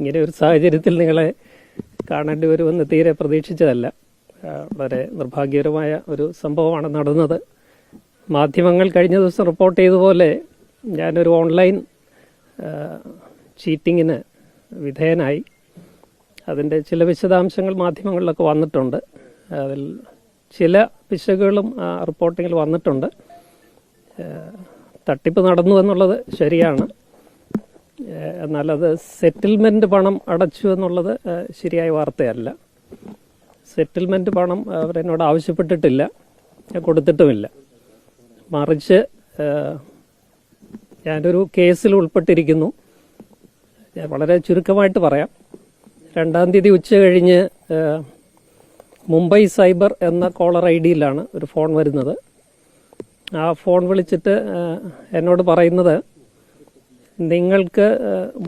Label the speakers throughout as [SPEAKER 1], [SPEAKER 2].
[SPEAKER 1] ഇങ്ങനെ ഒരു സാഹചര്യത്തിൽ നിങ്ങളെ കാണേണ്ടി വരുമെന്ന് തീരെ പ്രതീക്ഷിച്ചതല്ല. വളരെ നിർഭാഗ്യകരമായ ഒരു സംഭവമാണ് നടന്നത്. മാധ്യമങ്ങൾ കഴിഞ്ഞ ദിവസം റിപ്പോർട്ട് ചെയ്തതുപോലെ ഞാനൊരു ഓൺലൈൻ ചീറ്റിങ്ങിന് വിധേയനായി. അതിന്റെ ചില വിശദാംശങ്ങൾ മാധ്യമങ്ങളിലൊക്കെ വന്നിട്ടുണ്ട്. അതിൽ ചില പിശകുകളും ആ റിപ്പോർട്ടിങ്ങിൽ വന്നിട്ടുണ്ട്. തട്ടിപ്പ് നടന്നു എന്നുള്ളത് ശരിയാണ്. അത് സെറ്റിൽമെന്റ് പണം അടച്ചു എന്നുള്ളത് ശരിയായ വാർത്തയല്ല. സെറ്റിൽമെന്റ് പണം അവരെന്നോട് ആവശ്യപ്പെട്ടിട്ടില്ല കൊടുത്തിട്ടുമില്ല. മറിച്ച് ഞാനൊരു കേസിൽ ഉൾപ്പെട്ടിരിക്കുന്നു. ഞാൻ വളരെ ചുരുക്കമായിട്ട് പറയാം. രണ്ടാം തീയതി ഉച്ച കഴിഞ്ഞ് മുംബൈ സൈബർ എന്ന കോളർ ഐ ഡിയിലാണ് ഒരു ഫോൺ വരുന്നത്. ആ ഫോൺ വിളിച്ചിട്ട് എന്നോട് പറയുന്നത് നിങ്ങൾക്ക്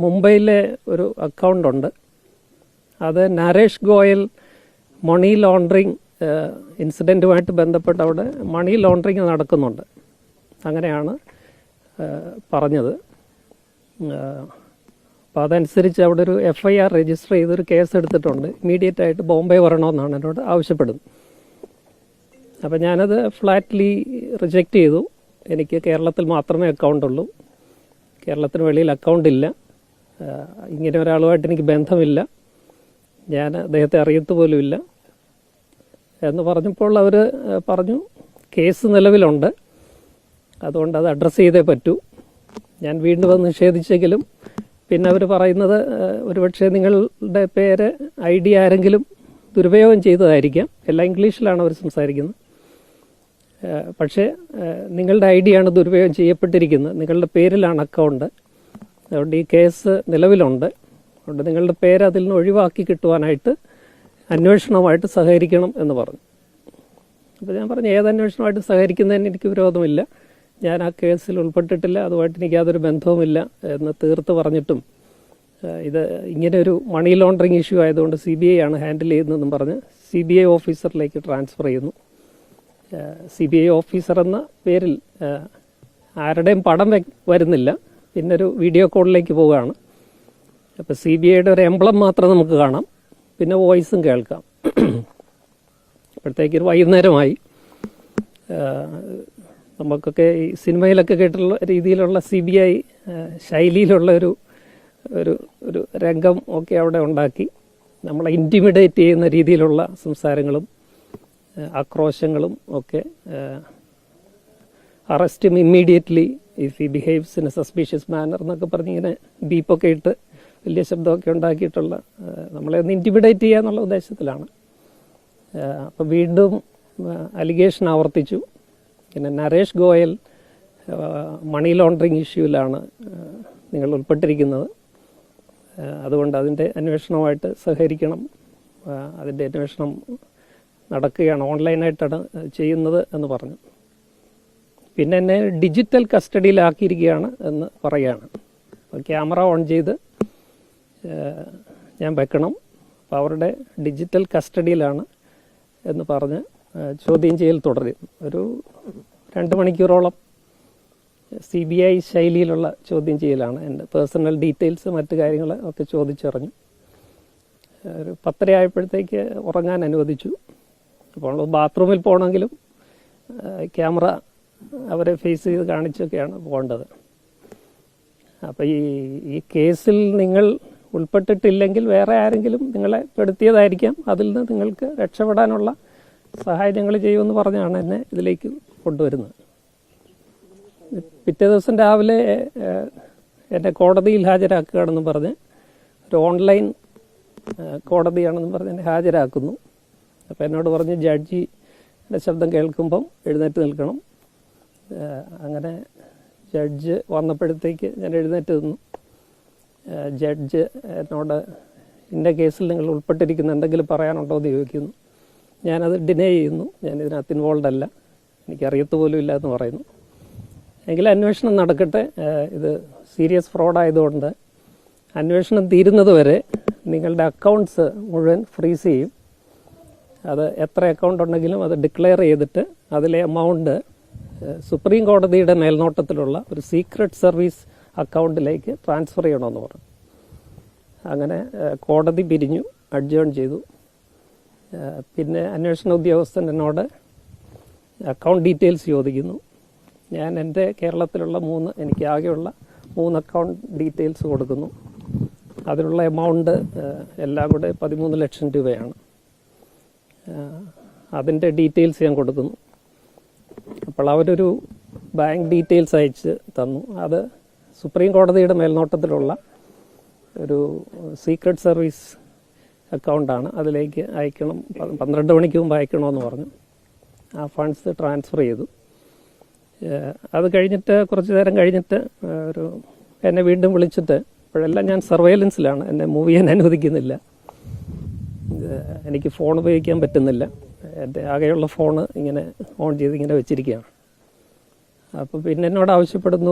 [SPEAKER 1] മുംബൈയിലെ ഒരു അക്കൗണ്ട് ഉണ്ട്. അത് നരേഷ് ഗോയൽ മണി ലോണ്ടറിങ് ഇൻസിഡന്റുമായിട്ട് ബന്ധപ്പെട്ട് അവിടെ മണി ലോണ്ടറിങ് നടക്കുന്നുണ്ട്. അങ്ങനെയാണ് പറഞ്ഞത്. അപ്പോൾ അതനുസരിച്ച് അവിടെ ഒരു എഫ് ഐ ആർ രജിസ്റ്റർ ചെയ്തൊരു കേസ് എടുത്തിട്ടുണ്ട്. ഇമീഡിയറ്റ് ആയിട്ട് ബോംബെ വരണമെന്നാണ് എന്നോട് ആവശ്യപ്പെടുന്നത്. അപ്പോൾ ഞാനത് ഫ്ലാറ്റ്ലി റിജക്റ്റ് ചെയ്തു. എനിക്ക് കേരളത്തിൽ മാത്രമേ അക്കൗണ്ട് ഉള്ളൂ. കേരളത്തിന് വെളിയിൽ അക്കൗണ്ട് ഇല്ല. ഇങ്ങനെ ഒരാളുമായിട്ട് എനിക്ക് ബന്ധമില്ല. ഞാൻ അദ്ദേഹത്തെ അറിയത്തു പോലുമില്ല എന്ന് പറഞ്ഞപ്പോൾ അവർ പറഞ്ഞു കേസ് നിലവിലുണ്ട്. അതുകൊണ്ട് അത് അഡ്രസ്സ് ചെയ്തേ പറ്റൂ. ഞാൻ വീണ്ടും വന്ന് നിഷേധിച്ചെങ്കിലും പിന്നെ അവർ പറയുന്നത് ഒരുപക്ഷെ നിങ്ങളുടെ പേര് ഐ ഡി ആരെങ്കിലും ദുരുപയോഗം ചെയ്തതായിരിക്കാം. എല്ലാം ഇംഗ്ലീഷിലാണ് അവർ സംസാരിക്കുന്നത്. പക്ഷേ നിങ്ങളുടെ ഐ ഡിയാണ് ദുരുപയോഗം ചെയ്യപ്പെട്ടിരിക്കുന്നത്. നിങ്ങളുടെ പേരിലാണ് അക്കൗണ്ട്. അതുകൊണ്ട് ഈ കേസ് നിലവിലുണ്ട്. അതുകൊണ്ട് നിങ്ങളുടെ പേര് അതിൽ നിന്ന് ഒഴിവാക്കി കിട്ടുവാനായിട്ട് അന്വേഷണവുമായിട്ട് സഹകരിക്കണം എന്ന് പറഞ്ഞു. അപ്പോൾ ഞാൻ പറഞ്ഞു ഏത് അന്വേഷണമായിട്ട് സഹകരിക്കുന്നതിന് എനിക്ക് വിരോധമില്ല. ഞാൻ ആ കേസിൽ ഉൾപ്പെട്ടിട്ടില്ല. അതുമായിട്ട് എനിക്ക് യാതൊരു ബന്ധവുമില്ല എന്ന് തീർത്ത് പറഞ്ഞിട്ടും ഇത് ഇങ്ങനെ ഒരു മണി ലോണ്ടറിങ് ഇഷ്യൂ ആയതുകൊണ്ട് സി ബി ഐ ആണ് ഹാൻഡിൽ ചെയ്യുന്നതെന്നും പറഞ്ഞ് സി ബി ഐ ഓഫീസറിലേക്ക് ട്രാൻസ്ഫർ ചെയ്യുന്നു. സി ബി ഐ ഓഫീസർ എന്ന പേരിൽ ആരുടെയും പടം വരുന്നില്ല. പിന്നെ ഒരു വീഡിയോ കോളിലേക്ക് പോവുകയാണ്. അപ്പോൾ സി ബി ഐയുടെ ഒരു എംബ്ലം മാത്രം നമുക്ക് കാണാം. പിന്നെ വോയിസും കേൾക്കാം. അപ്പോഴത്തേക്ക് ഒരു വൈകുന്നേരമായി. നമുക്കൊക്കെ ഈ സിനിമയിലൊക്കെ കേട്ടുള്ള രീതിയിലുള്ള സി ബി ഐ ശൈലിയിലുള്ള ഒരു ഒരു ഒരു രംഗം ഒക്കെ അവിടെ ഉണ്ടാക്കി. നമ്മളെ ഇന്റിമിഡേറ്റ് ചെയ്യുന്ന രീതിയിലുള്ള സംസാരങ്ങളും ആക്രോശങ്ങളും ഒക്കെ arrest immediately if he behaves in a suspicious manner എന്നൊക്കെ പറഞ്ഞ് ഇങ്ങനെ ബീപ്പൊക്കെ ഇട്ട് വലിയ ശബ്ദമൊക്കെ ഉണ്ടാക്കിയിട്ടുള്ള നമ്മളെ ഒന്ന് ഇന്റിമിഡേറ്റ് ചെയ്യുക എന്നുള്ള ഉദ്ദേശത്തിലാണ്. അപ്പോൾ വീണ്ടും അലിഗേഷൻ ആവർത്തിച്ചു. പിന്നെ നരേഷ് ഗോയൽ മണി ലോണ്ടറിങ് ഇഷ്യൂവിലാണ് നിങ്ങൾ ഉൾപ്പെട്ടിരിക്കുന്നത്. അതുകൊണ്ട് അതിന്റെ അന്വേഷണമായിട്ട് സഹകരിക്കണം. അതിന്റെ അന്വേഷണം നടക്കുകയാണ് ഓൺലൈനായിട്ടാണ് ചെയ്യുന്നത് എന്ന് പറഞ്ഞു. പിന്നെ എന്നെ ഡിജിറ്റൽ കസ്റ്റഡിയിലാക്കിയിരിക്കുകയാണ് എന്ന് പറയുകയാണ്. ക്യാമറ ഓൺ ചെയ്ത് ഞാൻ വെക്കണം. അപ്പോൾ അവരുടെ ഡിജിറ്റൽ കസ്റ്റഡിയിലാണ് എന്ന് പറഞ്ഞ് ചോദ്യം ചെയ്യൽ തുടരും. ഒരു രണ്ട് മണിക്കൂറോളം സി ബി ഐ ശൈലിയിലുള്ള ചോദ്യം ചെയ്യലാണ്. എന്റെ പേഴ്സണൽ ഡീറ്റെയിൽസ് മറ്റു കാര്യങ്ങൾ ഒക്കെ ചോദിച്ചറിഞ്ഞു. ഒരു പത്തര ആയപ്പോഴത്തേക്ക് ഉറങ്ങാൻ അനുവദിച്ചു. അപ്പോൾ ബാത്റൂമിൽ പോകണമെങ്കിലും ക്യാമറ അവരെ ഫേസ് ചെയ്ത് കാണിച്ചൊക്കെയാണ് പോകേണ്ടത്. അപ്പോൾ ഈ ഈ കേസിൽ നിങ്ങൾ ഉൾപ്പെട്ടിട്ടില്ലെങ്കിൽ വേറെ ആരെങ്കിലും നിങ്ങളെ പെടുത്തിയതായിരിക്കാം. അതിൽ നിന്ന് നിങ്ങൾക്ക് രക്ഷപ്പെടാനുള്ള സഹായം ഞങ്ങൾ ചെയ്യുമെന്ന് പറഞ്ഞാണ് എന്നെ ഇതിലേക്ക് കൊണ്ടുവരുന്നത്. പിറ്റേ ദിവസം രാവിലെ എന്നെ കോടതിയിൽ ഹാജരാക്കുകയാണെന്ന് പറഞ്ഞ് ഒരു ഓൺലൈൻ കോടതിയാണെന്ന് പറഞ്ഞ് എന്നെ ഹാജരാക്കുന്നു. അപ്പോൾ എന്നോട് പറഞ്ഞ് ജഡ്ജിയുടെ ശബ്ദം കേൾക്കുമ്പം എഴുന്നേറ്റ് നിൽക്കണം. അങ്ങനെ ജഡ്ജ് വന്നപ്പോഴത്തേക്ക് ഞാൻ എഴുന്നേറ്റ് നിന്നു. ജഡ്ജ് എന്നോട് ഇന്ന കേസിൽ നിങ്ങൾ ഉൾപ്പെട്ടിരിക്കുന്ന എന്തെങ്കിലും പറയാനുണ്ടോ? എന്ന് ചോദിക്കുന്നു. ഞാനത് ഡിനേ ചെയ്യുന്നു. ഞാൻ ഇതിനകത്ത് ഇൻവോൾവ് അല്ല. എനിക്കറിയത്ത് പോലും ഇല്ല എന്ന് പറയുന്നു. എങ്കിലും അന്വേഷണം നടക്കട്ടെ. ഇത് സീരിയസ് ഫ്രോഡായതുകൊണ്ട് അന്വേഷണം തീരുന്നത് വരെ നിങ്ങളുടെ അക്കൗണ്ട്സ് മുഴുവൻ ഫ്രീസ് ചെയ്യും. അത് എത്ര അക്കൗണ്ട് ഉണ്ടെങ്കിലും അത് ഡിക്ലെയർ ചെയ്തിട്ട് അതിലെ എമൗണ്ട് സുപ്രീം കോടതിയുടെ മേൽനോട്ടത്തിലുള്ള ഒരു സീക്രട്ട് സർവീസ് അക്കൗണ്ടിലേക്ക് ട്രാൻസ്ഫർ ചെയ്യണമെന്ന് പറഞ്ഞു. അങ്ങനെ കോടതി പിരിഞ്ഞു അഡ്ജേൺ ചെയ്തു. പിന്നെ അന്വേഷണ ഉദ്യോഗസ്ഥൻ എന്നോട് അക്കൗണ്ട് ഡീറ്റെയിൽസ് ചോദിക്കുന്നു. ഞാൻ എന്റെ കേരളത്തിലുള്ള മൂന്ന് എനിക്ക് ആകെയുള്ള മൂന്ന് അക്കൗണ്ട് ഡീറ്റെയിൽസ് കൊടുക്കുന്നു. അതിനുള്ള എമൗണ്ട് എല്ലാം കൂടെ പതിമൂന്ന് ലക്ഷം രൂപയാണ്. അതിന്റെ ഡീറ്റെയിൽസ് ഞാൻ കൊടുക്കുന്നു. അപ്പോൾ അവരൊരു ബാങ്ക് ഡീറ്റെയിൽസ് അയച്ച് തന്നു. അത് സുപ്രീം കോടതിയുടെ മേൽനോട്ടത്തിലുള്ള ഒരു സീക്രട്ട് സർവീസ് അക്കൗണ്ടാണ്. അതിലേക്ക് അയക്കണം. പന്ത്രണ്ട് മണിക്ക് മുമ്പ് അയക്കണമെന്ന് പറഞ്ഞു. ആ ഫണ്ട്സ് ട്രാൻസ്ഫർ ചെയ്തു. അത് കഴിഞ്ഞിട്ട് കുറച്ച് നേരം കഴിഞ്ഞിട്ട് ഒരു എന്നെ വീണ്ടും വിളിച്ചിട്ട് ഇപ്പോഴെല്ലാം ഞാൻ സർവൈലൻസിലാണ്. എന്നെ മൂവ് ചെയ്യാൻ അനുവദിക്കുന്നില്ല. എനിക്ക് ഫോൺ ഉപയോഗിക്കാൻ പറ്റുന്നില്ല. എന്റെ ആകെയുള്ള ഫോണ് ഇങ്ങനെ ഓൺ ചെയ്ത് ഇങ്ങനെ വെച്ചിരിക്കുകയാണ്. അപ്പോൾ പിന്നെ എന്നോട് ആവശ്യപ്പെടുന്നു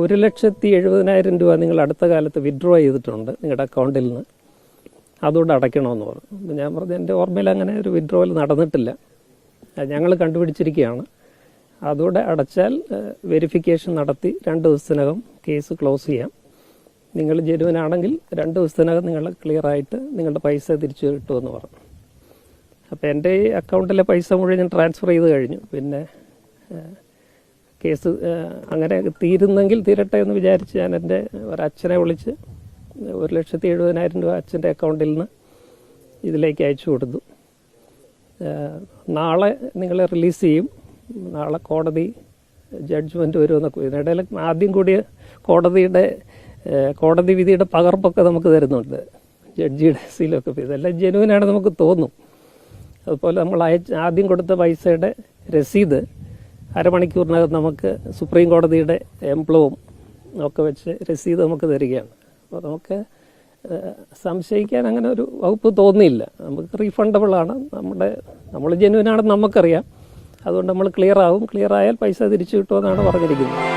[SPEAKER 1] ഒരു- ലക്ഷത്തി എഴുപതിനായിരം രൂപ നിങ്ങൾ അടുത്ത കാലത്ത് വിഡ്രോ ചെയ്തിട്ടുണ്ട് നിങ്ങളുടെ അക്കൗണ്ടിൽ നിന്ന്. അതുകൊണ്ട് അടയ്ക്കണമെന്ന് പറഞ്ഞു. ഞാൻ പറഞ്ഞു എന്റെ ഓർമ്മയിൽ അങ്ങനെ ഒരു വിഡ്രോവൽ നടന്നിട്ടില്ല. ഞങ്ങൾ കണ്ടുപിടിച്ചിരിക്കുകയാണ്. അതുകൂടെ അടച്ചാൽ വെരിഫിക്കേഷൻ നടത്തി രണ്ട് ദിവസത്തിനകം കേസ് ക്ലോസ് ചെയ്യാം. നിങ്ങൾ ജനുവനാണെങ്കിൽ രണ്ട് ദിവസത്തിനകം നിങ്ങൾ ക്ലിയർ ആയിട്ട് നിങ്ങളുടെ പൈസ തിരിച്ചു കിട്ടുമെന്ന് പറഞ്ഞു. അപ്പോൾ എന്റെ ഈ അക്കൗണ്ടിലെ പൈസ മുഴുവൻ ഞാൻ ട്രാൻസ്ഫർ ചെയ്ത് കഴിഞ്ഞു. പിന്നെ കേസ് അങ്ങനെ തീരുന്നെങ്കിൽ തീരട്ടെ എന്ന് വിചാരിച്ച് ഞാൻ എന്റെ ഒരച്ഛനെ വിളിച്ച് ഒരു ലക്ഷത്തി എഴുപതിനായിരം രൂപ അച്ഛന്റെ അക്കൗണ്ടിൽ നിന്ന് ഇതിലേക്ക് അയച്ചു കൊടുത്തു. നാളെ നിങ്ങളെ റിലീസ് ചെയ്യും. നാളെ കോടതി ജഡ്ജ്മെന്റ് വരുമെന്നൊക്കെ. ഇതിനിടയിൽ ആദ്യം കൂടി കോടതിയുടെ കോടതി വിധിയുടെ പകർപ്പൊക്കെ നമുക്ക് തരുന്നുണ്ട്. ജഡ്ജിയുടെ സീലൊക്കെ ഇതെല്ലാം ജനുവിനാണ് നമുക്ക് തോന്നും. അതുപോലെ നമ്മൾ അയച്ച ആദ്യം കൊടുത്ത പൈസയുടെ രസീത് അരമണിക്കൂറിനകം നമുക്ക് സുപ്രീം കോടതിയുടെ എംപ്ലവും ഒക്കെ വെച്ച് രസീത് നമുക്ക് തരികയാണ്. അപ്പോൾ നമുക്ക് സംശയിക്കാൻ അങ്ങനെ ഒരു വകുപ്പ് തോന്നിയില്ല. നമുക്ക് റീഫണ്ടബിൾ ആണ്. നമ്മുടെ നമ്മൾ ജെന്യൂനാണെന്ന് നമുക്കറിയാം. അതുകൊണ്ട് നമ്മൾ ക്ലിയർ ആവും. ക്ലിയർ ആയാൽ പൈസ തിരിച്ചു കിട്ടുമെന്നാണ് പറഞ്ഞിരിക്കുന്നത്.